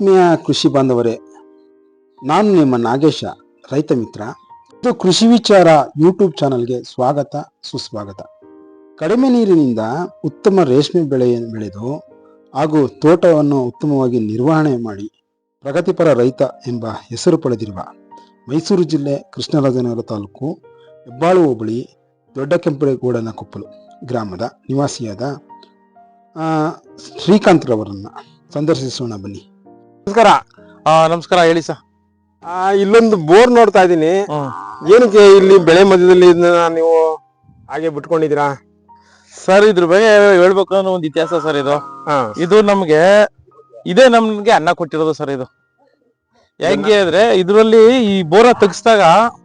ಆತ್ಮೀಯ ಕೃಷಿ ಬಾಂಧವರೇ, ನಾನು ನಿಮ್ಮ ನಾಗೇಶ, ರೈತ ಮಿತ್ರ. ಇದು ಕೃಷಿ ವಿಚಾರ ಯೂಟ್ಯೂಬ್ ಚಾನಲ್ಗೆ ಸ್ವಾಗತ, ಸುಸ್ವಾಗತ. ಕಡಿಮೆ ನೀರಿನಿಂದ ಉತ್ತಮ ರೇಷ್ಮೆ ಬೆಳೆ ಬೆಳೆದು ಹಾಗೂ ತೋಟವನ್ನು ಉತ್ತಮವಾಗಿ ನಿರ್ವಹಣೆ ಮಾಡಿ ಪ್ರಗತಿಪರ ರೈತ ಎಂಬ ಹೆಸರು ಪಡೆದಿರುವ ಮೈಸೂರು ಜಿಲ್ಲೆ ಕೃಷ್ಣರಾಜನಗರ ತಾಲೂಕು ಹೆಬ್ಬಾಳು ಹೋಬಳಿ ದೊಡ್ಡ ಕೆಂಪೇಗೌಡನ ಕೊಪ್ಪಲು ಗ್ರಾಮದ ನಿವಾಸಿಯಾದ ಶ್ರೀಕಾಂತ್ರವರನ್ನು ಸಂದರ್ಶಿಸೋಣ ಬನ್ನಿ. ನಮಸ್ಕಾರ. ನಮಸ್ಕಾರ ಹೇಳಿ ಸರ್. ಇಲ್ಲೊಂದು ಬೋರ್ ನೋಡ್ತಾ ಇದ್ದೀನಿ. ಏನಕ್ಕೆ ಇಲ್ಲಿ ಬೆಳೆ ಮಧ್ಯದಲ್ಲಿ ಇದನ್ನ ನೀವು ಹಾಗೆ ಬಿಟ್ಕೊಂಡಿದ್ದೀರಾ? ಸರ್ ಇದ್ರ ಬಗ್ಗೆ ಹೇಳ್ಬೇಕು ಅನ್ನೋ ಒಂದು ಇತಿಹಾಸ ಸರ್ ಇದು. ಇದು ನಮ್ಗೆ ಇದೇ ನಮ್ಗೆ ಅನ್ನ ಕೊಟ್ಟಿರೋದು ಸರ್ ಇದು. ಹೆಂಗೆ ಅಂದ್ರೆ ಇದ್ರಲ್ಲಿ ಈ ಬೋರ ತೆಗ್ಸ್ದಾಗ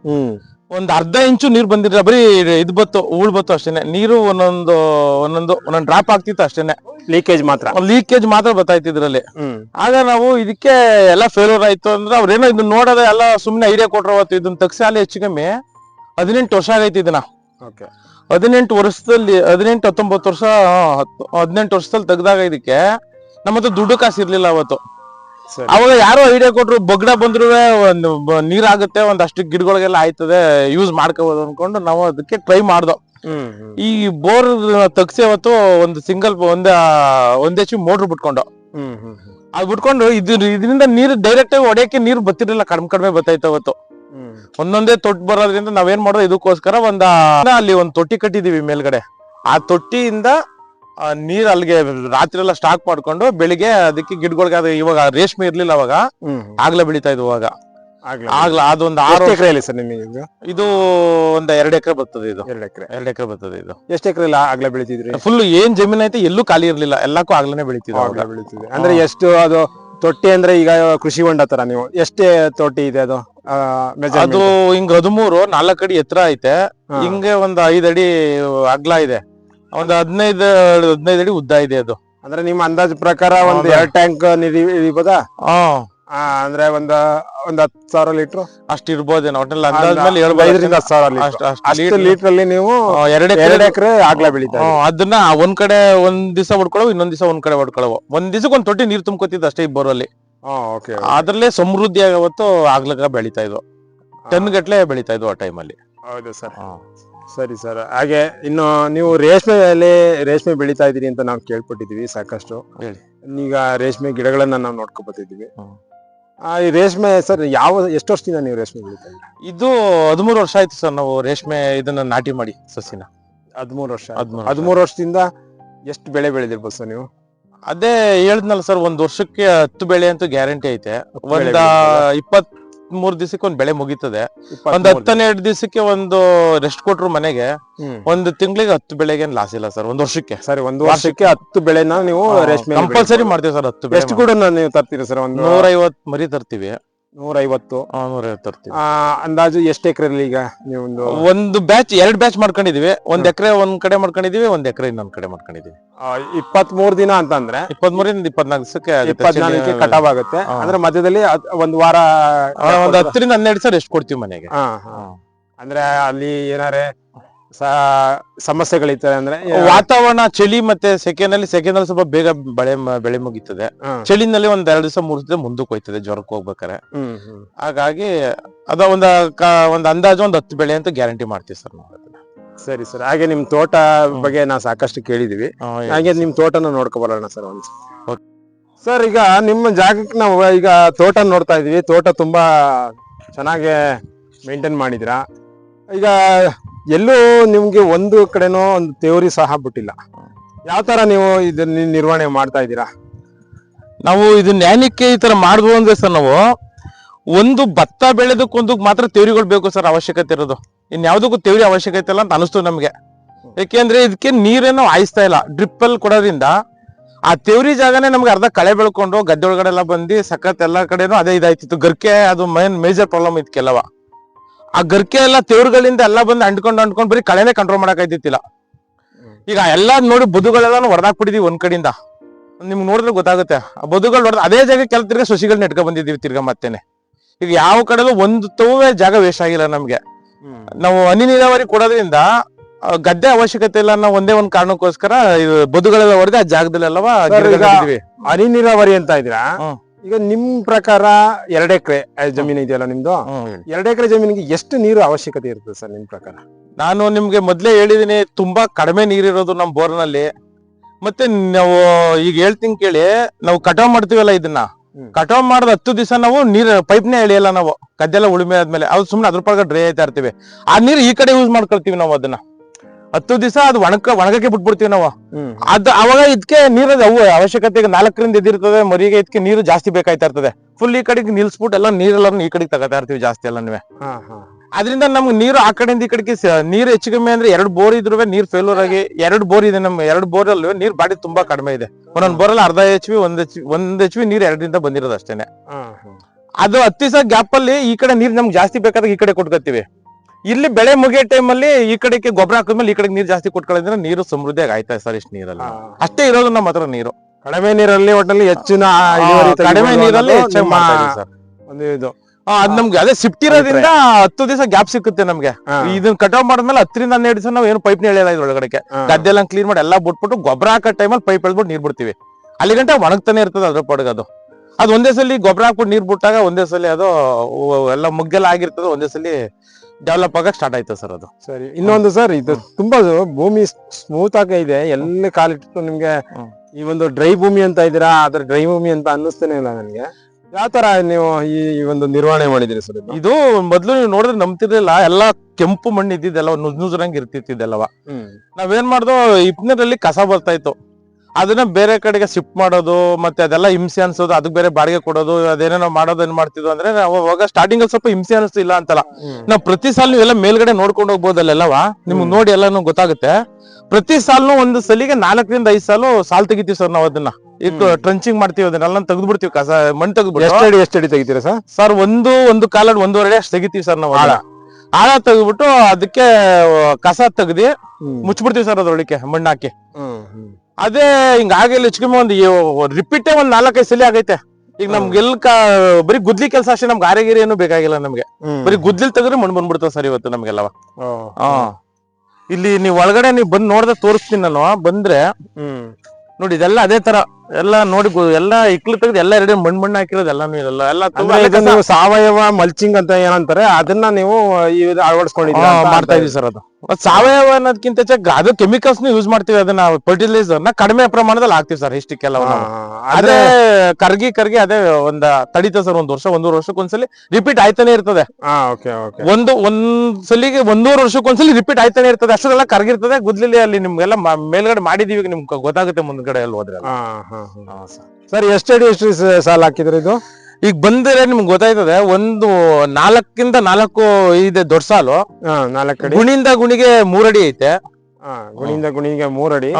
ಹ್ಮ್. ಒಂದ್ ಅರ್ಧ ಇಂಚು ನೀರು ಬಂದಿರ ಬರೀ ಇದು ಬತ್ತು ಉಳ್ ಬತ್ತು ಅಷ್ಟೇನೆ. ನೀರು ಒಂದೊಂದು ಒಂದೊಂದು ಒಂದೊಂದು ಡ್ರಾಪ್ ಆಗ್ತಿತ್ತು ಅಷ್ಟೇನೆ. ಲೀಕೇಜ್ ಮಾತ್ರ. ಲೀಕೇಜ್ ಮಾತ್ರ ಬರ್ತಾಯ್ತು ಇದ್ರಲ್ಲಿ. ಆಗ ನಾವು ಇದಕ್ಕೆ ಎಲ್ಲ ಫೇಲ್ಯೂರ್ ಆಯ್ತು ಅಂದ್ರೆ ಅವ್ರೇನೋ ಇದನ್ನ ನೋಡೋದೆ ಎಲ್ಲ ಸುಮ್ನೆ ಐಡಿಯಾ ಕೊಟ್ರ ಅವತ್ತು ಇದನ್ನ ತಗ್ಸಾಲೆ ಹೆಚ್ಚು ಕಮ್ಮಿ ಹದಿನೆಂಟು ವರ್ಷ ಆಗೈತಿ ಇದನ್ನ. ಓಕೆ ಹದಿನೆಂಟು ವರ್ಷದಲ್ಲಿ ಹದಿನೆಂಟು ಹತ್ತೊಂಬತ್ತು ವರ್ಷ ಹದಿನೆಂಟು ವರ್ಷದಲ್ಲಿ ತೆಗ್ದಾಗ ಇದಕ್ಕೆ ನಮ್ಮ ಹತ್ರ ದುಡ್ಡು ಕಾಸು ಇರ್ಲಿಲ್ಲ ಅವತ್ತು. ಅವಾಗ ಯಾರೋ ಐಡಿಯಾ ಕೊಟ್ರು ಬಗ್ಡ ಬಂದ್ರು ಒಂದು ಆಗುತ್ತೆ ನೀರಾಗುತ್ತೆ ಒಂದಷ್ಟು ಗಿಡಗಳಿಗೆಲ್ಲ ಆಯ್ತದೆ ಯೂಸ್ ಮಾಡ್ಕೋಬಹುದು ಅನ್ಕೊಂಡು ನಾವು ಅದಕ್ಕೆ ಟ್ರೈ ಮಾಡ್ದೋ. ಈ ಬೋರ್ ತಗ್ಸಿ ಅವತ್ತು ಒಂದು ಸಿಂಗಲ್ ಒಂದ ಒಂದ್ ಎಚ್ ಮೋಟ್ರ್ ಬಿಟ್ಕೊಂಡು. ಅದ್ ಬಿಟ್ಕೊಂಡು ಇದು ಇದರಿಂದ ನೀರು ಡೈರೆಕ್ಟ್ ಆಗಿ ಒಡೆಯಕ್ಕೆ ನೀರು ಬತ್ತಿರ್ಲಿಲ್ಲ ಕಡಿಮೆ ಕಡಿಮೆ ಬರ್ತಾಯ್ತು ಅವತ್ತು. ಒಂದೊಂದೇ ತೊಟ್ಟು ಬರೋದ್ರಿಂದ ನಾವೇನ್ ಮಾಡೋದು ಇದಕ್ಕೋಸ್ಕರ ಒಂದ ಅಲ್ಲಿ ಒಂದ್ ತೊಟ್ಟಿ ಕಟ್ಟಿದೀವಿ ಮೇಲ್ಗಡೆ. ಆ ತೊಟ್ಟಿಯಿಂದ ನೀರ್ ಅಲ್ಲಿಗೆ ರಾತ್ರಿ ಎಲ್ಲ ಸ್ಟಾಕ್ ಮಾಡ್ಕೊಂಡು ಬೆಳಿಗ್ಗೆ ಅದಕ್ಕೆ ಗಿಡಗಳಿಗೆ ಅದು ಇವಾಗ ರೇಷ್ಮೆ ಇರ್ಲಿಲ್ಲ ಅವಾಗ ಆಗ್ಲೇ ಬೆಳಿತಾ ಇದ್ವು ಅವಾಗ. ಆಗ್ಲೇ ಆಗ್ಲಾ ಅದೊಂದ್ ಆರು ಎಕರೆ ಇಲ್ಲ ಸರ್ ನಿಮಗೆ ಇದು? ಇದು ಒಂದ್ ಎರಡ್ ಎಕರೆ ಬರ್ತದೆ ಇದು. ಎರಡು ಎಕರೆ. ಎರಡ್ ಎಕರೆ ಬರ್ತದೆ ಇದು. ಎಷ್ಟು ಇಲ್ಲ ಆಗ್ಲೇ ಬೆಳಿತಿದ್ರಿ? ಫುಲ್ ಏನ್ ಜಮೀನ್ ಐತೆ ಎಲ್ಲೂ ಖಾಲಿ ಇರ್ಲಿಲ್ಲ. ಎಲ್ಲಕ್ಕೂ ಆಗ್ಲೇನೆ ಬೆಳಿತಿದ್ರು ಅವಾಗ. ಆಗ್ಲೇ ಬೆಳಿತಿದ್ರಿ ಅಂದ್ರೆ ಎಷ್ಟು ಅದು ತೊಟ್ಟಿ ಅಂದ್ರೆ ಈಗ ಕೃಷಿ ಹೊಂಡ ತರ ನೀವು? ಎಷ್ಟೇ ತೊಟ್ಟಿ ಇದೆ ಅದು? ಅದು ಹಿಂಗ್ ಹದಿಮೂರು ನಾಲ್ಕ್ ಅಡಿ ಎತ್ತರ ಐತೆ. ಹಿಂಗೆ ಒಂದ್ ಐದ್ ಅಡಿ ಅಗ್ಲ ಇದೆ. ಒಂದ್ ಹದಿನೈದು ಹದಿನೈದು ಅಡಿ ಉದ್ದ ಇದೆ ಅದು. ಅಂದ್ರೆ ನಿಮ್ಮ ಅಂದಾಜು ಪ್ರಕಾರ ಒಂದ್? ಎರಡ್ ಟ್ಯಾಂಕ್ ನೀರು ಇರ್ಬೋದಾ? ಆ, ಅಂದ್ರೆ ಒಂದ್ ಒಂದ್ ಹತ್ ಸಾವಿರ ಲೀಟರ್ ಅಷ್ಟ್ ಇರ್ಬೋದೇನೋ. ಒಟ್ನಲ್ಲಿ ಅಂದಾಜ್ಮೇಲೆ ಹೇಳ್ಬೋದು. ಐದರಿಂದ ಹತ್ತು ಸಾವಿರ ಲೀಟರ್ ಅಷ್ಟ್- ಅಷ್ಟ್ ಅಷ್ಟು ಲೀಟ್ರ್- ಲೀಟರ್ ಅಲ್ಲಿ ನೀವು ಆ, ಎರಡ್ ಎರಡ್ ಎಕರೆ ಎಕರೆ ಆಗ್ಲಾ ಬೆಳಿತಾ. ಅದನ್ನ ಒಂದ್ ಕಡೆ ಒಂದ್ ದಿವಸ ಹೊಡ್ಕೊಳವು ಇನ್ನೊಂದ್ ದಿವಸ ಒಂದ್ ಕಡೆ ಹೊಡ್ಕೊಳ್ಳೋ ಒಂದ್ ದಿವಸಕ್ಕೆ ಒಂದ್ ತೊಟ್ಟಿ ನೀರ್ ತುಂಬ್ಕೊತಿದ್ ಅಷ್ಟೇ ಬೋರಲ್ಲಿ ಓಕೆ ಅದ್ರಲ್ಲೇ ಸಮೃದ್ಧಿ ಆಗವತ್ತು ಆಗ್ಲಕ್ಕ ಬೆಳಿತಾ ಇದ್ವು. ಟನ್ ಗಟ್ಲೆ ಬೆಳಿತಾ ಇದ್ವು ಆ ಟೈಮಲ್ಲಿ ಹೌದು ಸರ್. ಸರಿ ಸರ್ ಹಾಗೆ ಇನ್ನು ನೀವು ರೇಷ್ಮೆ ಅಲ್ಲಿ ರೇಷ್ಮೆ ಬೆಳಿತಾ ಇದ್ದೀರಿ ಅಂತ ನಾವು ಕೇಳ್ಪಟ್ಟಿದ್ದೀವಿ ಸಾಕಷ್ಟು ಹೇಳಿ. ಈಗ ರೇಷ್ಮೆ ಗಿಡಗಳನ್ನ ನಾವು ನೋಡ್ಕೊಬತ್ತಿದೀವಿ ಹ್ಮ್. ಆ ಈ ರೇಷ್ಮೆ ಸರ್ ಯಾವ ಎಷ್ಟು ವರ್ಷದಿಂದ ನೀವು ರೇಷ್ಮೆ ಬೆಳೀತಾ ಇದ್ದೀರಿ ಇದು ಹದಿಮೂರು ವರ್ಷ ಆಯ್ತು ಸರ್ ನಾವು ರೇಷ್ಮೆ ಇದನ್ನ ನಾಟಿ ಮಾಡಿ ಸಸಿನ ಹದಿಮೂರು ವರ್ಷ ಹದಿಮೂರು ವರ್ಷ. ಹದಿಮೂರು ವರ್ಷದಿಂದ ಎಷ್ಟು ಬೆಳೆ ಬೆಳೆದಿರ್ಬೋದು ಸರ್ ನೀವು ಅದೇ ಹೇಳಿದ್ನಲ್ಲ ಸರ್ ಒಂದ್ ವರ್ಷಕ್ಕೆ ಹತ್ತು ಬೆಳೆ ಅಂತೂ ಗ್ಯಾರಂಟಿ ಐತೆ ಬೆಳೆ ಒಂದ ಬೆಳಿತೀರಾ? ಇಪ್ಪತ್ ಮೂರ್ ದಿವಸಕ್ಕೆ ಒಂದ್ ಬೆಳೆ ಮುಗೀತದೆ. ಒಂದ್ ಹತ್ತನೆರಡು ಹತ್ತನ್ನೆರಡು ದಿವಸಕ್ಕೆ ಒಂದು ರೆಸ್ಟ್ ಕೊಟ್ರು ಮನೆಗೆ. ಒಂದು ತಿಂಗಳಿಗೆ ಹತ್ತು ಬೆಳೆಗೆ ಲಾಸ್ ಇಲ್ಲ ಸರ್ ಒಂದ್ ವರ್ಷಕ್ಕೆ. ಸರಿ ಒಂದು ವರ್ಷಕ್ಕೆ ಹತ್ತು ಬೆಳೆನ ನೀವು ಕಂಪಲ್ಸರಿ ಮಾಡ್ತೀವಿ ಸರ್ ಹತ್ತು ಬೆಳೆ ಎಷ್ಟು ಕೂಡ ನೀವು ತರ್ತೀರಿ ಸರ್ ಒಂದು ನೂರೈವತ್ ಮರಿ ತರ್ತೀವಿ. ನೂರ ಐವತ್ತು ಆ, ನೂರೈವತ್ ತರ್ತೀವಿ. ಆ, ಅಂದಾಜು ಎಷ್ಟು ಎಕರೆ ಈಗ ನೀವು ಒಂದು ಒಂದು ಬ್ಯಾಚ್ ಎರಡ್ ಬ್ಯಾಚ್ ಮಾಡ್ಕೊಂಡಿದೀವಿ. ಒಂದ್ ಎಕರೆ ಒಂದ್ ಕಡೆ ಮಾಡ್ಕೊಂಡಿದೀವಿ ಒಂದ್ ಎಕರೆ ಇನ್ನೊಂದ್ ಕಡೆ ಮಾಡ್ಕೊಂಡಿದೀವಿ. ಇಪ್ಪತ್ತ್ ಮೂರು ದಿನ ಅಂತಂದ್ರೆ ಇಪ್ಪತ್ಮೂರಿಂದ ಇಪ್ಪತ್ನಾಲ್ಕು ದಿವಸಕ್ಕೆ ಆಗುತ್ತೆ. ಇಪ್ಪತ್ನಾಲ್ಕಕ್ಕೆ ಕಟಾವ್ ಆಗುತ್ತೆ. ಹಾ. ಅಂದ್ರೆ ಮಧ್ಯದಲ್ಲಿ ಅದ್- ಒಂದ್ ವಾರ ಆ, ಒಂದ್ ಹತ್ತರಿಂದ ಹನ್ನೆರಡು ಸಾವಿರ ಎಷ್ಟು ಕೊಡ್ತೀವಿ ಮನೆಗೆ. ಹಾ, ಹಾ. ಅಂದ್ರೆ ಅಲ್ಲಿ ಏನಾರೆ ಸಮಸ್ಯೆಗಳಿರ್ತವೆ ಅಂದ್ರೆ ವಾತಾವರಣ ಚಳಿ ಮತ್ತೆ ಸೆಕೆನಲ್ಲಿ ಸೆಕೆನಲ್ಲಿ ಸ್ವಲ್ಪ ಬೇಗ ಬೆಳೆ ಬೆಳೆ ಮುಗಿತದೆ. ಚಳಿನಲ್ಲಿ ಒಂದ್ ಎರಡು ದಿವಸ ಮೂರು ದಿವಸ ಮುಂದಕ್ಕೆ ಹೋಯ್ತದೆ ಜ್ವರಕ್ಕೆ ಹೋಗ್ಬೇಕಾರೆ. ಹಾಗಾಗಿ ಅದ ಒಂದ ಒಂದ್ ಅಂದಾಜು ಒಂದ್ ಹತ್ತು ಬೆಳೆ ಅಂತ ಗ್ಯಾರಂಟಿ ಮಾಡ್ತೀವಿ ಸರ್ ನಾವು ಅದನ್ನ. ಸರಿ ಸರ್ ಹಾಗೆ ನಿಮ್ ತೋಟ ಬಗ್ಗೆ ನಾವು ಸಾಕಷ್ಟು ಕೇಳಿದೀವಿ. ಹಾಗೆ ನಿಮ್ ತೋಟನ ನೋಡ್ಕೊ ಬರೋಣ ಸರ್ ಒಂದ್. ಸರ್ ಈಗ ನಿಮ್ಮ ಜಾಗಕ್ಕೆ ನಾವು ಈಗ ತೋಟ ನೋಡ್ತಾ ಇದೀವಿ. ತೋಟ ತುಂಬಾ ಚೆನ್ನಾಗಿ ಮೇಂಟೈನ್ ಮಾಡಿದಿರಾ ಈಗ ಎಲ್ಲೂ ನಿಮ್ಗೆ ಒಂದು ಕಡೆನೋ ಒಂದು ತೇವರಿ ಸಹ ಬಿಟ್ಟಿಲ್ಲ. ಯಾವ ತರ ನೀವು ಇದನ್ನ ನಿರ್ವಹಣೆ ಮಾಡ್ತಾ ಇದ್ದೀರಾ? ನಾವು ಇದನ್ನ ನ್ಯಾಯಕ್ಕೆ ಈ ತರ ಮಾಡ್ಬೋದು ಅಂದ್ರೆ ಸರ್ ನಾವು ಒಂದು ಭತ್ತ ಬೆಳೆದಕ್ಕೊಂದು ಮಾತ್ರ ತೇವರಿಗಳು ಬೇಕು ಸರ್ ಅವಶ್ಯಕತೆ ಇರೋದು. ಇನ್ ಯಾವ್ದಕ್ಕೂ ತೇವರಿ ಅವಶ್ಯಕತೆ ಇಲ್ಲ ಅಂತ ಅನಿಸ್ತು ನಮ್ಗೆ. ಯಾಕೆಂದ್ರೆ ಇದಕ್ಕೆ ನೀರೇನು ಆಯಿಸ್ತಾ ಇಲ್ಲ. ಡ್ರಿಪ್ ಅಲ್ಲಿ ಕೊಡೋದ್ರಿಂದ ಆ ತೇವರಿ ಜಾಗನೇ ನಮ್ಗೆ ಅರ್ಧ ಕಳೆ ಬೆಳ್ಕೊಂಡು ಗದ್ದೆ ಒಳಗಡೆ ಎಲ್ಲ ಬಂದು ಸಖತ್ ಎಲ್ಲ ಕಡೆನೂ ಅದೇ ಇದಾಯ್ತಿತ್ತು. ಗರ್ಕೆ ಅದು ಮೇನ್ ಮೇಜರ್ ಪ್ರಾಬ್ಲಮ್ ಇದಕ್ಕೆಲ್ಲವ ಆ ಗರ್ಕೆ ಎಲ್ಲ ತೇವ್ರುಗಳಿಂದ ಎಲ್ಲ ಬಂದು ಅಂಟ್ಕೊಂಡು ಅಂಡ್ಕೊಂಡು ಬರೀ ಕಳೆನೆ ಕಂಟ್ರೋಲ್ ಮಾಡಕ್ ಆಯ್ತಿತ್ತಿಲ್ಲ. ಈಗ ಎಲ್ಲ ನೋಡಿ ಬದುಗಳೆಲ್ಲ ಹೊಡೆದಾಕ್ಬಿಟ್ಟಿದೀವಿ ಒಂದ್ ಕಡೆಯಿಂದ. ನಿಮ್ಗೆ ನೋಡಿದ್ರೆ ಗೊತ್ತಾಗುತ್ತೆ. ಆ ಬದುಗಳು ಹೊಡೆದ ಅದೇ ಜಾಗ ಕೆಲ ತಿರ್ಗಾ ಸಸಿಗಳನ್ನ ನೆಟ್ಕೊ ಬಂದಿದೀವಿ ತಿರ್ಗ ಮತ್ತೇನೆ. ಈಗ ಯಾವ ಕಡೆಲೂ ಒಂದು ತವೇ ಜಾಗ ವೇಸ್ಟ್ ಆಗಿಲ್ಲ ನಮ್ಗೆ. ನಾವು ಹನಿ ನೀರಾವರಿ ಕೊಡೋದ್ರಿಂದ ಗದ್ದೆ ಅವಶ್ಯಕತೆ ಇಲ್ಲ ಅನ್ನೋ ಒಂದೇ ಒಂದ್ ಕಾರಣಕ್ಕೋಸ್ಕರ ಇದು ಬದುಗಳೆಲ್ಲ ಹೊಡೆದ ಆ ಜಾಗದಲ್ಲೆಲ್ಲವ ಹನಿ ನೀರಾವರಿ ಅಂತ ಇದ್ದೀರಾ ಹ್ಮ್. ಈಗ ನಿಮ್ ಪ್ರಕಾರ ಎರಡ್ ಎಕರೆ ಜಮೀನು ಇದೆಯಲ್ಲ ನಿಮ್ದು? ಎರಡ್ ಎಕರೆ ಜಮೀನಿಗೆ ಎಷ್ಟು ನೀರು ಅವಶ್ಯಕತೆ ಇರ್ತದೆ ಸರ್ ನಿಮ್ ಪ್ರಕಾರ? ನಾನು ನಿಮ್ಗೆ ಮೊದ್ಲೇ ಹೇಳಿದೀನಿ ತುಂಬಾ ಕಡಿಮೆ ನೀರಿರೋದು ನಮ್ ಬೋರ್ನಲ್ಲಿ. ಮತ್ತೆ ನಾವು ಈಗ ಹೇಳ್ತೀನಿ ಕೇಳಿ ನಾವು ಕಟಾವ್ ಮಾಡ್ತೀವಲ್ಲ ಇದನ್ನ. ಕಟಾವ್ ಮಾಡಿದ ಹತ್ತು ದಿವಸ ನಾವು ನೀರ್ ಪೈಪ್ನೇ ಎಳಿಯಲ್ಲ ನಾವು ಕದ್ದೆಲ್ಲ ಉಳುಮೆ ಆದ್ಮೇಲೆ. ಅದು ಸುಮ್ನೆ ಅದ್ರ ಪಾಗ ಡ್ರೈ ಆಯ್ತಾ ಇರ್ತೀವಿ. ಆ ನೀರು ಈ ಕಡೆ ಯೂಸ್ ಮಾಡ್ಕೊಳ್ತೀವಿ ನಾವು ಅದನ್ನ. ಹತ್ತು ದಿವಸ ಅದು ಒಣಕ ಒಣಗಕ್ಕೆ ಬಿಟ್ಬಿಡ್ತೀವಿ ನಾವು. ಅದ್ ಅವಾಗ ಇದಕ್ಕೆ ನೀರದ ಅವು ಅವಶ್ಯಕತೆ ನಾಲ್ಕರಿಂದ ಇದಿರ್ತದೆ ಮರಿಗೆ ಇದಕ್ಕೆ ನೀರು ಜಾಸ್ತಿ ಬೇಕಾಯ್ತಾ ಇರ್ತದೆ. ಫುಲ್ ಈ ಕಡೆಗೆ ನಿಲ್ಸ್ಬಿಟ್ಟು ಎಲ್ಲ ನೀರೆಲ್ಲ ಈ ಕಡೆಗೆ ತಗೋತಾ ಇರ್ತೀವಿ ಜಾಸ್ತಿ ಎಲ್ಲ ನೀವೇ. ಹಾ ಹಾ. ಅದರಿಂದ ನಮ್ಗೆ ನೀರು ಆ ಕಡೆಯಿಂದ ಈ ಕಡೆಗೆ ನೀರು ಹೆಚ್ಚು ಕಮ್ಮಿ ಅಂದ್ರೆ ಎರಡು ಬೋರ್ ಇದ್ರೂ ನೀರ್ ಫೇಲ್ಯೂರ್ ಆಗಿ ಎರಡು ಬೋರ್ ಇದೆ ನಮ್ಗೆ ಎರಡು ಬೋರ್ ಅಲ್ಲಿ ನೀರ್ ಬಾಡಿ ತುಂಬಾ ಕಡಿಮೆ ಇದೆ. ಒಂದೊಂದ್ ಬೋರ್ ಅಲ್ಲಿ ಅರ್ಧ ಎಚ್ ವಿ ಒಂದ್ ಎಚ್ ಒಂದ್ ಎಚ್ ವಿ ನೀರ್ ಎರಡರಿಂದ ಬಂದಿರೋದು ಅಷ್ಟೇನೆ. ಅದು ಹತ್ತು ದಿವಸ ಗ್ಯಾಪ್ ಅಲ್ಲಿ ಈ ಕಡೆ ನೀರ್ ನಮ್ಗೆ ಜಾಸ್ತಿ ಬೇಕಾದಾಗ ಈ ಕಡೆ ಕೊಟ್ಕೊತೀವಿ ಇಲ್ಲಿ ಬೆಳೆ ಮುಗಿಯೋ ಟೈಮಲ್ಲಿ ಅಲ್ಲಿ ಈ ಕಡೆಗೆ ಗೊಬ್ಬರ ಹಾಕಿದ್ಮೇಲೆ ಈ ಕಡೆಗೆ ನೀರು ಜಾಸ್ತಿ ಕೊಟ್ಕೊಳ್ಳೋದ್ರಿಂದ ನೀರು ಸಮೃದ್ಧಿಯಾಗಿ ಆಯ್ತಾ ಸರ್ ಇಷ್ಟು ನೀರಲ್ಲಿ? ಅಷ್ಟೇ ಇರೋದು ನಮ್ಮ ಹತ್ರ ನೀರು. ಕಡಿಮೆ ನೀರಲ್ಲಿ ಒಟ್ಟಲ್ಲಿ ಹೆಚ್ಚಿನ ಇಳುವರಿ ಕಡಿಮೆ ನೀರಲ್ಲಿ ಅನ್ನೋದು ಹೆಚ್ಚಾಗಿ ಮಾಡ್ತಾ ಇದೀವಿ ಸರ್. ಒಂದು ಇದು. ಆ, ಅದ್ ನಮ್ಗೆ ಅದೇ ಸಿಫ್ಟ್ ಇರೋದ್ರಿಂದ ಹತ್ತು ದಿವಸ ಗ್ಯಾಪ್ ಸಿಕ್ಕುತ್ತೆ ನಮ್ಗೆ. ಹಾ. ಇದನ್ನ ಕಟಾವ್ ಮಾಡಿದ್ಮೇಲೆ ಹತ್ತರಿಂದ ಹನ್ನೆರಡು ದಿವಸ ನಾವು ಏನು ಪೈಪ್ ಎಳೆಯಲ್ಲ ಇದ್ರೊಳಗಡೆ ಹಾ. ಗದ್ದೆ ಎಲ್ಲ ಕ್ಲೀನ್ ಮಾಡಿ ಎಲ್ಲ ಬಿಟ್ಬಿಟ್ಟು ಗೊಬ್ಬರ ಹಾಕೋ ಟೈಮಲ್ಲಿ ಪೈಪ್ ಎಳ್ಬಿಟ್ಟು ನೀರ್ ಬಿಡ್ತೀವಿ. ಅಲ್ಲಿ ಗಂಟೆ ಒಣಗ್ತಾನೆ ಇರ್ತದೆ ಅದ್ರ ಪಡಗ ಅದು. ಅದು ಒಂದೇ ಸಲ ಗೊಬ್ಬರ ಹಾಕ್ಬಿಟ್ಟು ನೀರ್ ಬಿಟ್ಟಾಗ ಒಂದೇ ಸಲ ಅದು ಉ- ಎಲ್ಲ ಮುಗ್ಗೆಲ್ಲ ಆಗಿರ್ತದೆ ಒಂದೇ ಸಲ ಡೆವಲಪ್ ಆಗಕ್ಕೆ ಸ್ಟಾರ್ಟ್ ಆಯ್ತು ಸರ್ ಅದು. ಸರಿ ಇನ್ನೊಂದು ಸರ್ ಇದು ತುಂಬಾ ಭೂಮಿ ಸ್ಮೂತ್ ಆಗಿ ಇದೆ. ಎಲ್ಲಿ ಕಾಲಿಟ್ಟು ನಿಮ್ಗೆ. ಈ ಒಂದು ಡ್ರೈ ಭೂಮಿ ಅಂತ ಇದೀರಾ ಅದ್ರ ಡ್ರೈ ಭೂಮಿ ಅಂತ ಅನ್ನಿಸ್ತಾನೆ ಇಲ್ಲ ನನಗೆ. ಯಾವ ತರ ನೀವು ಈ ಒಂದು ನಿರ್ವಹಣೆ ಮಾಡಿದಿರಿ ಸರ್ ಇದು? ಮೊದ್ಲು ನೀವು ನೋಡಿದ್ರೆ ನಂಬ್ತಿರ್ಲಿಲ್ಲ ಎಲ್ಲಾ ಕೆಂಪು ಮಣ್ಣು ಇದ್ದಿದ್ದೆಲ್ಲ ನುಜ್ ನುಜ್ರಂಗ್ ಇರ್ತಿತ್ತಿದ್ದೆಲ್ಲವ ನಾವೇನ್ ಮಾಡ್ದೋ ಇಪ್ನದಲ್ಲಿ ಕಸ ಬರ್ತಾ ಇತ್ತು. ಅದನ್ನ ಬೇರೆ ಕಡೆಗೆ ಶಿಫ್ಟ್ ಮಾಡೋದು ಮತ್ತೆ ಅದೆಲ್ಲ ಹಿಂಸೆ ಅನ್ಸೋದು ಅದಕ್ಕೆ ಬೇರೆ ಬಾಡಿಗೆ ಕೊಡೋದು ಅದೇನೇನೋ ಮಾಡೋದು ಏನ್ ಮಾಡ್ತಿದ್ವು ಅಂದ್ರೆ ನಾವು ಅವಾಗ ಸ್ಟಾರ್ಟಿಂಗ್ ಅಲ್ಲಿ ಸ್ವಲ್ಪ ಹಿಂಸೆ ಅನಿಸ್ತು ಇಲ್ಲ ಅಂತಲ್ಲ. ನಾವು ಪ್ರತಿ ಸಾಲ ನೀವೆಲ್ಲ ಮೇಲ್ಗಡೆ ನೋಡ್ಕೊಂಡು ಹೋಗ್ಬೋದು ಅಲ್ಲೆಲ್ಲವಾ ನಿಮ್ಗೆ. ನೋಡಿ ಎಲ್ಲಾನು ಗೊತ್ತಾಗುತ್ತೆ. ಪ್ರತಿ ಸಾಲ್ನು ಒಂದು ಸಲಿಗೆ ನಾಲ್ಕರಿಂದ ಐದು ಸಾಲು ಸಾಲ್ ತೆಗಿತೀವಿ ಸರ್ ನಾವು ಅದನ್ನ. ಈಗ ಟ್ರಂಚಿಂಗ್ ಮಾಡ್ತೀವಿ ಅದನ್ನೆಲ್ಲ ತೆಗೆದ್ಬಿಡ್ತೀವಿ ಕಸ ಮಣ್ಣು ತೆಗೆದ್ಬಿಟ್ಟು. ಎಷ್ಟು ಅಡಿ ಎಷ್ಟು ಅಡಿ ತೆಗಿತೀರಾ ಸರ್? ಸರ್ ಒಂದು ಒಂದು ಕಾಲ ಒಂದೂವರೆ ಅಷ್ಟು ತೆಗಿತೀವಿ ಸರ್ ನಾವು ಆಳ. ಆಳ ತೆಗ್ದ್ಬಿಟ್ಟು ಅದಕ್ಕೆ ಕಸ ತೆಗ್ದಿ ಮುಚ್ಚಿಬಿಡ್ತೀವಿ ಸರ್ ಅದ್ರೊಳಗೆ ಮಣ್ಣು ಹಾಕಿ. ಅದೇ ಹಿಂಗ ಆಗಿಲ್ಲ ಹೆಚ್ಚು ಒಂದು ರಿಪೀಟೇ ಒಂದ್ ನಾಲ್ಕೈದು ಸಲ ಆಗೈತೆ. ಈಗ ನಮ್ಗೆ ಎಲ್ ಕಾ ಬರೀ ಗುದ್ಲಿ ಕೆಲಸ ಅಷ್ಟೇ ನಮ್ಗೆ ಆರೆಗಿರಿ ಏನು ಬೇಕಾಗಿಲ್ಲ ನಮ್ಗೆ. ಬರೀ ಗುದ್ಲಿ ತೆಗೆದ್ರೆ ಮಣ್ಣು ಬಂದ್ಬಿಡ್ತಾವ ಸರ್ ಇವತ್ತು ನಮ್ಗೆಲ್ಲವಾ. ಹಾ. ಇಲ್ಲಿ ನೀವ್ ಒಳಗಡೆ ನೀವ್ ಬಂದ್ ನೋಡ್ದೆ ನಾನು ಬಂದ್ರೆ ಹ್ಮ್. ನೋಡಿ ಇದೆಲ್ಲ ಅದೇ ತರ. ಎಲ್ಲ ನೋಡಿ ಗು- ಎಲ್ಲ ಇಕ್ಲು ತೆಗೆದು ಎಲ್ಲ ರೆಡಿ ಮಣ್ಣು ಮಣ್ಣು ಹಾಕಿರೋದು ಎಲ್ಲಾನು ಇದೆಲ್ಲ ಎಲ್ಲ ತುಂಬಾ ಅಂದ್ರೆ ಇದು ನೀವು ಸಾವಯವ ಮಲ್ಚಿಂಗ್ ಅಂತ ಏನಂತಾರೆ ಅದನ್ನ ನೀವು ಈ ಇದು ಅಳವಡಿಸ್ಕೊಂಡಿದ್ದೀರಾ ಹಾ, ಅಂತ ಮಾಡ್ತಾ ಇದೀವಿ ಸರ್ ಅದು. ಮತ್ತ್ ಸಾವಯವ ಅನ್ನೋದಕ್ಕಿಂತ ಹೆಚ್ಚಾಗಿ ಅದು ಕೆಮಿಕಲ್ಸ್ ಯೂಸ್ ಮಾಡ್ತೀವಿ ಅದನ್ನ ಫರ್ಟಿಲೈಸರ್ನ ಕಡಿಮೆ ಪ್ರಮಾಣದಲ್ಲಿ ಹಾಕ್ತಿವಿ ಸರ್ ಇಷ್ಟಕ್ಕೆಲ್ಲ ನಾವು. ಅದೇ ಅದೇ ಕರ್ಗಿ ಕರ್ಗಿ ಅದೇ ಒಂದ ತಡಿತ ಸರ್ ಒಂದ್ ವರ್ಷ ಒಂದೂವರೆ ವರ್ಷಕ್ಕೆ ಒಂದ್ಸಲಿ ರಿಪೀಟ್ ಆಯ್ತಾನೆ ಇರ್ತದೆ. ಹಾ ಓಕೆ ಓಕೆ. ಒಂದು ಒಂದ್ ಸಲಿಗೆ ಒಂದೂವರೆ ವರ್ಷಕ್ಕೆ ಒಂದ್ಸಲಿ ರಿಪೀಟ್ ಆಯ್ತಾನೆ ಇರ್ತದೆ. ಅಷ್ಟೆಲ್ಲ ಕರ್ಗಿರ್ತದೆ ಗುದ್ಲಿಲಿ ಅಲ್ಲಿ ನಿಮ್ಗೆಲ್ಲ ಮ- ಮೇಲ್ಗಡೆ ಮಾಡಿದೀವಿ ನಿಮ್ಗೆ ಗೊತ್ತಾಗುತ್ತೆ ಮುಂದ್ಗಡೆ ಅಲ್ಲಿ ಹೋದ್ರೆ ಹಾ ಹಾ. ಸರ್ ಎಷ್ಟು ಅಡಿ ಎಷ್ಟು ಸಾಲ ಹಾಕಿದ್ರಿ ಇದು? ಈಗ ಬಂದ್ರೆ ನಿಮ್ಗೆ ಗೊತ್ತಾಯ್ತದೆ ಒಂದು ನಾಲ್ಕಿಂದ ನಾಲ್ಕು ಇದೆ ದೊಡ್ಡ ಸಾಲು. ನಾಲ್ಕು ಅಡಿ. ಗುಣಿಂದ ಗುಣಿಗೆ ಮೂರಡಿ ಐತೆ. ಹಾ ಗುಣಿಯಿಂದ ಗುಣಿಗೆ ಮೂರಡಿ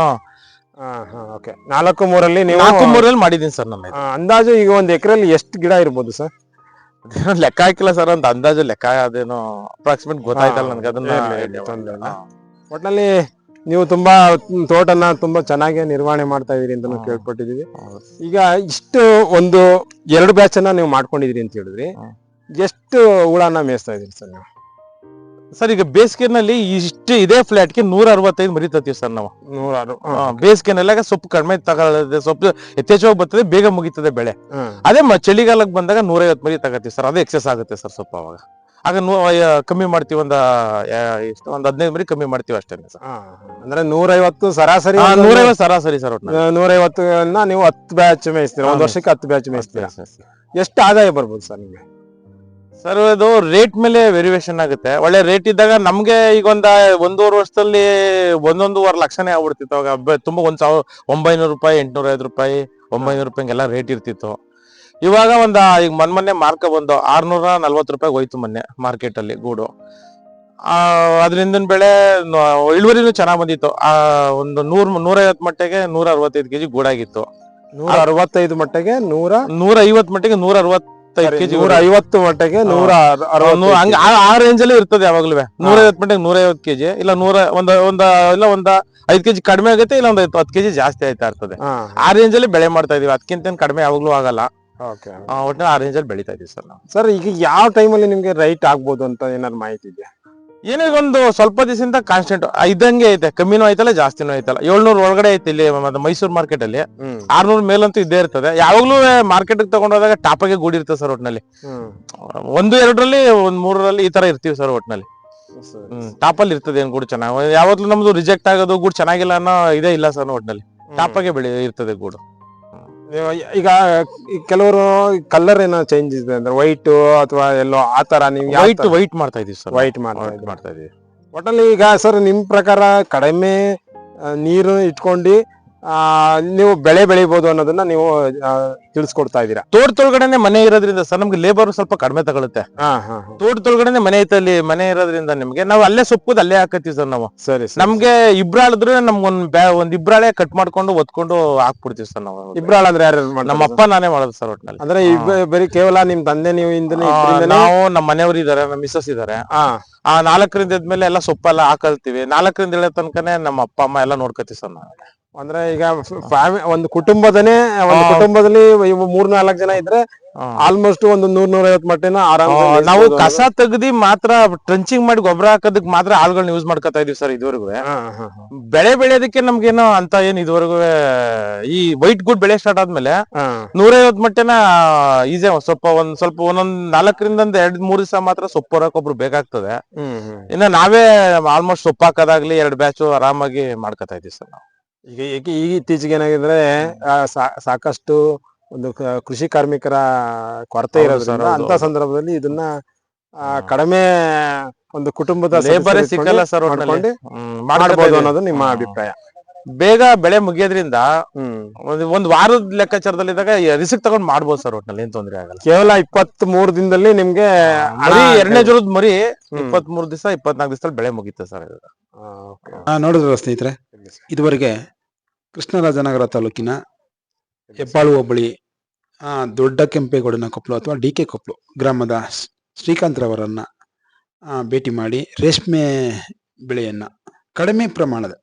ಓಕೆ ನಾಲ್ಕು ಮೂರಲ್ಲಿ ನೀವು ನಾಲ್ಕು ಮೂರಲ್ಲಿ ಮಾಡಿದೀನಿ ಸರ್ ನಮ್ಮ ಅಂದಾಜು ಈಗ ಒಂದ್ ಎಕರೆಲ್ಲಿ ಎಷ್ಟು ಗಿಡ ಇರ್ಬೋದು ಸರ್ ಲೆಕ್ಕ ಹಾಕಿಲ್ಲ ಸರ್ ಅಂತ ಅಂದಾಜು ಲೆಕ್ಕ ಅದೇನೋ ಅಪ್ರಾಕ್ಸಿಮೇಟ್ ಗೊತ್ತಾಯ್ತಲ್ಲ ನನ್ಗೆ ಅದನ್ನ. ಒಟ್ನಲ್ಲಿ ನೀವು ತುಂಬಾ ತೋಟನ ತುಂಬಾ ಚೆನ್ನಾಗಿ ನಿರ್ವಹಣೆ ಮಾಡ್ತಾ ಇದೀರಿ ಅಂತ. ಕೇಳ್ಪಟ್ಟಿದೀವಿ ಈಗ ಇಷ್ಟು ಒಂದು ಎರಡು ಬ್ಯಾಚ್ ಅನ್ನ ನೀವು ಮಾಡ್ಕೊಂಡಿದೀರಿ ಅಂತ ಹೇಳಿದ್ರಿ. ಎಷ್ಟು ಹುಳನ ಮೇಯಿಸ್ತಾ ಇದೀರಿ ಸರ್ ನೀವು? ಸರ್ ಈಗ ಬೇಸಿಗೆನಲ್ಲಿ ಇಷ್ಟು ಇದೇ ಫ್ಲಾಟ್ಗೆ ನೂರ ಅರವತ್ತೈದು ಮರಿ ಸರ್ ನಾವು. ನೂರಾರು ಹಾ, ಬೇಸಿಗೆನೆಲ್ಲ ಸೊಪ್ಪು ಕಡಿಮೆ ತಗೊಳ್ಳದೆ ಸೊಪ್ಪು ಯಥೇಚ್ಛವಾಗಿ ಬರ್ತದೆ ಬೇಗ ಮುಗಿತದೆ ಬೆಳೆ. ಅದೇ ಚಳಿಗಾಲಕ್ಕೆ ಬಂದಾಗ ನೂರೈವತ್ತು ಮರಿ ತಗೋತೀವಿ ಸರ್ ಅದೇ ಎಕ್ಸೆಸ್ ಆಗುತ್ತೆ ಸರ್ ಸೊಪ್ಪು ಅವಾಗ. ಆಗ ನೂ ಕಮ್ಮಿ ಮಾಡ್ತೀವಿ ಒಂದ ಎಷ್ಟು ಒಂದ್ ಹದಿನೈದು ಮರಿ ಕಮ್ಮಿ ಮಾಡ್ತೀವಿ ಅಷ್ಟೇ ಸರ್ ಅಂದ್ರೆ ನೂರೈವತ್ತು ಸರಾಸರಿ ನೂರೈವತ್ತು ಸರಾಸರಿ ಸರ್ ನೂರೈವತ್ತನ್ನ ನೀವು ಹತ್ತು ಬ್ಯಾಚ್ ಮೇಯಿಸ್ತೀರಾ ಒಂದ್ ವರ್ಷಕ್ಕೆ ಹತ್ತು ಬ್ಯಾಚ್ ಮೇಯಿಸ್ತೀರಾ? ಎಷ್ಟು ಆದಾಯ ಬರ್ಬೋದು ಸರ್ ನಿಮ್ಗೆ? ಸರ್ ಇದು ರೇಟ್ ಮೇಲೆ ವೇರಿಯೇಷನ್ ಆಗುತ್ತೆ. ಒಳ್ಳೆ ರೇಟ್ ಇದ್ದಾಗ ನಮ್ಗೆ ಈಗ ಒಂದ ಒಂದೂವರೆ ವರ್ಷದಲ್ಲಿ ಒಂದೊಂದೂವರೆ ಲಕ್ಷನೇ ಆಗ್ಬಿಡ್ತಿತ್ತು. ಅವಾಗ ತುಂಬಾ ಒಂದ್ ಸಾವಿರ ಒಂಬೈನೂರು ರೂಪಾಯಿ ಎಂಟ್ನೂರ ಐದು ರೂಪಾಯಿ ಒಂಬೈನೂರು ರೂಪಾಯಿ ಎಲ್ಲ ರೇಟ್ ಇರ್ತಿತ್ತು. ಇವಾಗ ಒಂದ ಈಗ ಮೊನ್ ಮೊನ್ನೆ ಮಾರ್ಕ ಬಂದು ಆರ್ನೂರ ನಲ್ವತ್ತು ರೂಪಾಯಿ ಹೋಯ್ತು ಮೊನ್ನೆ ಮಾರ್ಕೆಟ್ ಅಲ್ಲಿ ಗೂಡು. ಆ ಅದ್ರಿಂದ ಬೆಳೆ ಇಳುವರಿನು ಚೆನ್ನಾಗ್ ಬಂದಿತ್ತು. ಆ ಒಂದು ನೂರ್ ನೂರೈವತ್ತು ಮಟ್ಟಿಗೆ ನೂರ ಅರವತ್ತೈದು ಕೆಜಿ ಗೂಡಾಗಿತ್ತು. ನೂರ ಅರವತ್ತೈದು ಮಟ್ಟಿಗೆ ನೂರ ನೂರ ಐವತ್ತು ಮಟ್ಟಿಗೆ ನೂರ ಅರವತ್ತೈದು ಕೆಜಿ ನೂರ ಐವತ್ತು ಮಟ್ಟಿಗೆ ನೂರ ಹಂಗ ಆ- ರೇಂಜ್ ಅಲ್ಲಿ ಇರ್ತದೆ ಯಾವಾಗ್ಲೂ. ನೂರ ಐವತ್ತು ಮಟ್ಟಿಗೆ ನೂರ ಐವತ್ತು ಕೆಜಿ ಇಲ್ಲ ನೂರ ಒಂದ ಒಂದ ಇಲ್ಲ ಒಂದ ಐದ್ ಕೆಜಿ ಕಡಿಮೆ ಆಗುತ್ತೆ ಇಲ್ಲ ಒಂದ್ ಹತ್ತು ಕೆಜಿ ಜಾಸ್ತಿ ಆಯ್ತಾ ಇರ್ತದೆ. ಆ ರೇಂಜ್ ಅಲ್ಲಿ ಬೆಳೆ ಮಾಡ್ತಾ ಇದೀವಿ. ಅದಕ್ಕಿಂತ ಕಡಿಮೆ ಯಾವಾಗ್ಲೂ ಆಗಲ್ಲ. ಓಕೆ ಒಟ್ಟಿನ ಆ ರೇಂಜಲ್ಲಿ ಬೆಳಿತಾ ಇದೀವಿ ಸರ್ ನಾವು. ಸರ್ ಈಗ ಯಾವ ಟೈಮಲ್ಲಿ ನಿಮಗೆ ರೈಟ್ ಆಗ್ಬೋದು ಅಂತ ಏನಾದ್ರು ಮಾಹಿತಿ ಇದೆಯಾ? ಏನೋ ಒಂದು ಸ್ವಲ್ಪ ದಿವಸದಿಂದ ಕಾನ್ಸ್ಟೆಂಟ್ ಇದ್ದಂಗೆ ಐತೆ ಕಮ್ಮಿನೂ ಐತಲ್ಲ ಜಾಸ್ತಿನೂ ಐತಲ್ಲ ಏಳ್ನೂರ್ ಒಳಗಡೆ ಐತೆ ಇಲ್ಲಿ ಮೈಸೂರು ಮಾರ್ಕೆಟ್ ಅಲ್ಲಿ. ಆರ್ನೂರ್ ಮೇಲಂತೂ ಇದ್ದೇ ಇರ್ತದೆ. ಯಾವಾಗ್ಲೂ ಮಾರ್ಕೆಟ್ ತಗೊಂಡೋದಾಗ ಟಾಪಗೆ ಗೂಡಿ ಇರ್ತದೆ ಸರ್ ಒಟ್ನಲ್ಲಿ. ಒಂದು ಎರಡರಲ್ಲಿ ಒಂದ್ ಮೂರರಲ್ಲಿ ಈ ತರ ಇರ್ತೀವಿ ಸರ್ ಒಟ್ನಲ್ಲಿ. ಟಾಪ್ ಅಲ್ಲಿ ಟಾಪಲ್ಲಿ ಇರ್ತದೆ ಏನ್ ಗೂಡು ಚೆನ್ನಾಗಿ. ಯಾವತ್ತೂ ನಮ್ದು ರಿಜೆಕ್ಟ್ ಆಗೋದು ಗೂಡ್ ಚೆನ್ನಾಗಿಲ್ಲ ಅನ್ನೋ ಇದೇ ಇಲ್ಲ ಸರ್ ಒಟ್ನಲ್ಲಿ. ಟಾಪಗೆ ಬೆಳಿ ಇರ್ತದೆ ಗೂಡು. ಈಗ ಕೆಲವರು ಕಲರ್ ಏನೋ ಚೇಂಜ್ ಇದೆ ಅಂದ್ರೆ ವೈಟ್ ಅಥವಾ ಎಲ್ಲೋ ಆ ತರ ನೀವು ವೈಟ್ ವೈಟ್ ಮಾಡ್ತಾ ಇದೀವಿ ಸರ್. ವೈಟ್ ಮಾಡ್ತಾ ಇದೀವಿ. ಒಟ್ಟಲ್ಲಿ ಈಗ ಸರ್ ನಿಮ್ ಪ್ರಕಾರ ಕಡಿಮೆ ನೀರು ಇಟ್ಕೊಂಡು ನೀವು ಬೆಳೆ ಬೆಳಿಬಹುದು ಅನ್ನೋದನ್ನ ನೀವು ತಿಳಿಸ್ಕೊಡ್ತಾ ಇದ್ದೀರಾ? ತೋಟದೊಳಗಡೆನೆ ಮನೆ ಇರೋದ್ರಿಂದ ಸರ್ ನಮ್ಗೆ ಲೇಬರ್ ಸ್ವಲ್ಪ ಕಡಿಮೆ ತಗೊಳುತ್ತೆ. ಹಾ ಹಾ ಹಾ. ತೋಟದೊಳಗಡೆನೆ ಮನೆ ಐತೆ ಅಲ್ಲಿ ಮನೆ ಇರೋದ್ರಿಂದ ನಿಮ್ಗೆ ನಾವು ಅಲ್ಲೇ ಸೊಪ್ಪು ಅಲ್ಲೇ ಹಾಕತ್ತೀವಿ ಸರ್ ನಾವು. ಸರಿ ನಮ್ಗೆ ಇಬ್ರಾಳಿದ್ರೆ ನಮ್ಗೊಂದ್ ಒಂದ್ ಇಬ್ರಾಳೆ ಕಟ್ ಮಾಡ್ಕೊಂಡು ಒತ್ಕೊಂಡು ಹಾಕ್ಬಿಡ್ತೀವಿ ಸರ್ ನಾವು. ಇಬ್ರಾಳ ಅಂದ್ರೆ ಯಾರು ನಮ್ಮ ಅಪ್ಪ ನಾನೇ ಮಾಡೋದು ಸರ್ ಒಟ್ನಲ್ಲಿ. ಅಂದ್ರೆ ಬರೀ ಕೇವಲ ನಿಮ್ ತಂದೆ ನೀವು ನಾವು ನಮ್ಮ ಮನೆಯವರು ಇದಾರೆ ನಮ್ಮ ಮಿಸಸ್ ಇದಾರೆ. ಆ ನಾಲ್ಕರಿಂದ ಇದ್ಮೇಲೆ ಎಲ್ಲ ಸೊಪ್ಪೆಲ್ಲ ಹಾಕಲ್ತೀವಿ. ನಾಲ್ಕರಿಂದ ಹೇಳೋ ತನಕನೇ ನಮ್ಮ ಅಪ್ಪ ಅಮ್ಮ ಎಲ್ಲ ನೋಡ್ಕೊತೀವಿ ಸರ್ ನಾವು. ಅಂದ್ರೆ ಈಗ ಫ್ಯಾಮಿ ಒಂದು ಕುಟುಂಬದನೇ ಒಂದು ಕುಟುಂಬದಲ್ಲಿ ಮೂರ್ ನಾಲ್ಕು ಜನ ಇದ್ರೆ ಆಲ್ಮೋಸ್ಟ್ ಒಂದು ನೂರ್ ನೂರ ಐವತ್ ಮಟ್ಟಿನ ಆರಾಮ ನಾವು ಕಸ ತೆಗ್ದಿ ಮಾತ್ರ ಟ್ರಂಚಿಂಗ್ ಮಾಡಿ ಗೊಬ್ಬರ ಹಾಕೋದಕ್ ಮಾತ್ರ ಆಳ್ಗಳನ್ನ ಯೂಸ್ ಮಾಡ್ಕೊತಾ ಇದೀವಿ ಸರ್ ಇದುವರೆಗೂ. ಬೆಳೆ ಬೆಳೆಯೋದಕ್ಕೆ ನಮ್ಗೇನೋ ಅಂತ ಏನ್ ಇದುವರೆಗೂ ಈ ವೈಟ್ ಗುಡ್ ಬೆಳೆ ಸ್ಟಾರ್ಟ್ ಆದ್ಮೇಲೆ ನೂರೈವತ್ ಮಟ್ಟಿನ ಈಸಿ ಸ್ವಲ್ಪ ಒಂದ್ ಸ್ವಲ್ಪ ಒಂದೊಂದ್ ನಾಲ್ಕರಿಂದ ಒಂದ್ ಎರಡ್ ಮೂರ್ ದಿವಸ ಮಾತ್ರ ಸೊಪ್ಪು ಹೊರಕ್ ಒಬ್ರು ಬೇಕಾಗ್ತದೆ. ಇನ್ನ ನಾವೇ ಆಲ್ಮೋಸ್ಟ್ ಸೊಪ್ಪು ಹಾಕೋದಾಗ್ಲಿ ಎರಡ್ ಬ್ಯಾಚು ಆರಾಮಾಗಿ ಮಾಡ್ಕೊತಾ ಇದೀವಿ ಸರ್ ನಾವು. ಈಗ ಈಗ ಈಗ ಇತ್ತೀಚೆಗೆ ಏನಾಗಿದ್ರೆ ಆ, ಸಾ- ಸಾಕಷ್ಟು ಒಂದು ಕ- ಕೃಷಿ ಕಾರ್ಮಿಕರ ಕೊರತೆ ಹೌದು ಇರೋದ್ರಿಂದ ಸರ್, ಅಂತ ಹೌದು. ಸಂದರ್ಭದಲ್ಲಿ ಇದನ್ನ ಆ, ಹಾ. ಕಡಿಮೆ ಒಂದು ಕುಟುಂಬದ ಲೇಬರೇ ಸದಸ್ಯರು ಸಿಕ್ಕಲ್ಲ ಸರ್ ಮಾಡ್ಕೊಂಡು ಒಟ್ನಲ್ಲಿ ಮಾಡ್ಬೋದು ಅನ್ನೋದು ನಿಮ್ಮ ಹಾ. ಅಭಿಪ್ರಾಯ ಬೇಗ ಬೆಳೆ ಮುಗಿಯೋದ್ರಿಂದ ಹ್ಮ್ ಒಂದ್ ಒಂದ್ ವಾರದ ಲೆಕ್ಕಾಚಾರದಲ್ಲಿದ್ದಾಗ ರಿಸ್ಕ್ ತಗೊಂಡ್ ಮಾಡ್ಬೋದು ಸರ್ ಒಟ್ನಲ್ಲಿ ಏನ್ ತೊಂದ್ರೆ ಆಗಲ್ಲ ಕೇವಲ ಇಪ್ಪತ್ತ್ ಮೂರು ದಿನದಲ್ಲಿ ನಿಮ್ಗೆ ಮರಿ ಹಣ- ಎರಡನೇ ಜೋಳದ ಮರಿ ಹ್ಮ್. ಇಪ್ಪತ್ತ್ ಮೂರ್ ದಿವಸ ಇಪ್ಪತ್ನಾಲ್ಕು ದಿವಸದಲ್ಲಿ ಬೆಳೆ ಮುಗೀತು ಸರ್ ಇದು. ಆ, okay. ಆ, ನೋಡಿದ್ರಲ್ಲ ಸ್ನೇಹಿತರೆ ಇದುವರೆಗೆ ಕೃಷ್ಣರಾಜನಗರ ತಾಲೂಕಿನ ಹೆಬ್ಬಾಳು ಹೋಬಳಿ ದೊಡ್ಡ ಕೆಂಪೇಗೌಡನ ಕೊಪ್ಪಲು ಅಥವಾ ಡಿ ಕೆ ಕೊಪ್ಪಲು ಗ್ರಾಮದ ಶ್ರೀಕಾಂತ್ ರವರನ್ನ ಭೇಟಿ ಮಾಡಿ ರೇಷ್ಮೆ ಬೆಳೆಯನ್ನು ಕಡಿಮೆ ಪ್ರಮಾಣದ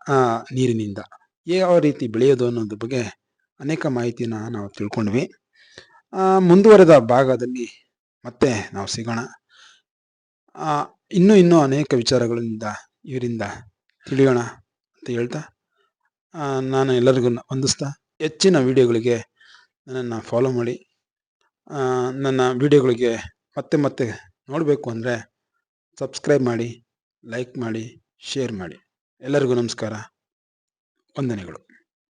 ನೀರಿನಿಂದ ಯಾವ ರೀತಿ ಬೆಳೆಯೋದು ಅನ್ನೋದ್ರ ಬಗ್ಗೆ ಅನೇಕ ಮಾಹಿತಿನ ನಾವು ತಿಳ್ಕೊಂಡ್ವಿ. ಮುಂದುವರೆದ ಭಾಗದಲ್ಲಿ ಮತ್ತೆ ನಾವು ಸಿಗೋಣ. ಇನ್ನೂ ಇನ್ನೂ ಅನೇಕ ವಿಚಾರಗಳಿಂದ ಇವರಿಂದ ತಿಳಿಯೋಣ ಅಂತ ಹೇಳ್ತಾ ನಾನು ಎಲ್ಲರಿಗೂ ವಂದಿಸ್ತಾ ಹೆಚ್ಚಿನ ವಿಡಿಯೋಗಳಿಗೆ ನನ್ನನ್ನು ಫಾಲೋ ಮಾಡಿ. ನನ್ನ ವಿಡಿಯೋಗಳಿಗೆ ಮತ್ತೆ ಮತ್ತೆ ನೋಡಬೇಕು ಅಂದರೆ ಸಬ್ಸ್ಕ್ರೈಬ್ ಮಾಡಿ ಲೈಕ್ ಮಾಡಿ ಶೇರ್ ಮಾಡಿ. ಎಲ್ಲರಿಗೂ ನಮಸ್ಕಾರ. ವಂದನೆಗಳು.